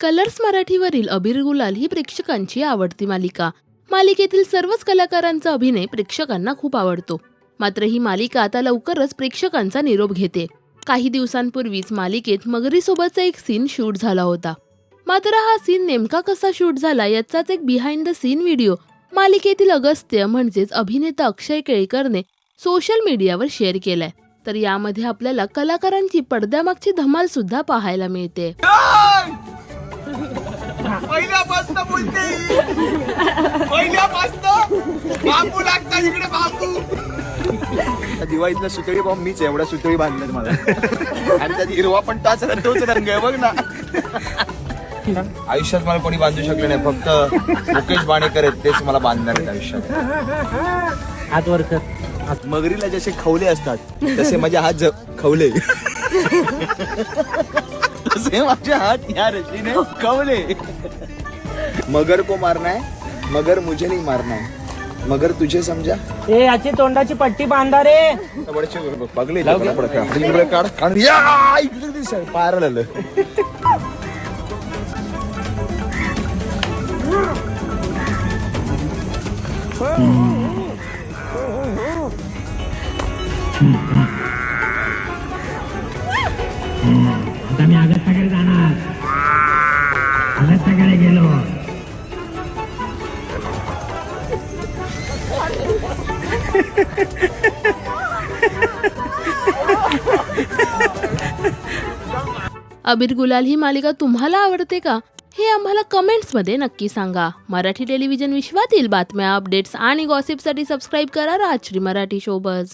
Colours मराठीवरील अबीर गुलाल ही प्रेक्षकांची आवडती मालिका. मालिकेतील सर्वच कलाकारांचा अभिनय प्रेक्षकांना खूप आवडतो. मात्र ही मालिका आता लवकरच प्रेक्षकांचा निरोप घेते. काही दिवसांपूर्वीच मालिकेत मगरीसोबतचा एक सीन शूट झाला होता. मात्र हा सीन नेमका कसा शूट झाला याचाच एक बिहाइंड द सीन व्हिडिओ मालिकेतील अगस्त्य म्हणजेच अभिनेता अक्षय केळकरने सोशल मीडियावर शेअर केलाय. तर यामध्ये आपल्याला कलाकारांची पडद्यामागची धमाल सुद्धा पाहायला मिळते. पहिल्यापासून बोलते पहिल्यापासून बांबू लागतात इकडे बांबू दिवाळीतला सुतळी बॉम्ब मीच एवढा सुतळी बांधल्यात मला आणि त्यात हिरवा पण ताच तोच रंग आहे बघ ना आयुष्यात मला कोणी बांधू शकलं नाही. फक्त मुकेश बाणेकर आहेत तेच मला बांधणार आहेत आयुष्यात हात वर मगरीला जसे खवले असतात. तसे माझे हात खवले तसे माझे हात या रशीने खवले. मगर को मारना है मगर मुझे नहीं मारना है। मगर तुझे समजा ए याची तोंडाची पट्टी बांधा रे. बडचे बघले इकडे काढ. काढ या इकडे दिस. पायाला आलं आता मी जाणार. गेलो. अबीर गुलाल ही मालिका तुम्हाला आवडते का? हे आम्हाला कमेंट्समध्ये नक्की सांगा. मराठी टेलिव्हिजन विश्वातील बातम्या अपडेट्स आणि गॉसिपसाठी सबस्क्राईब करा राजश्री मराठी शोबज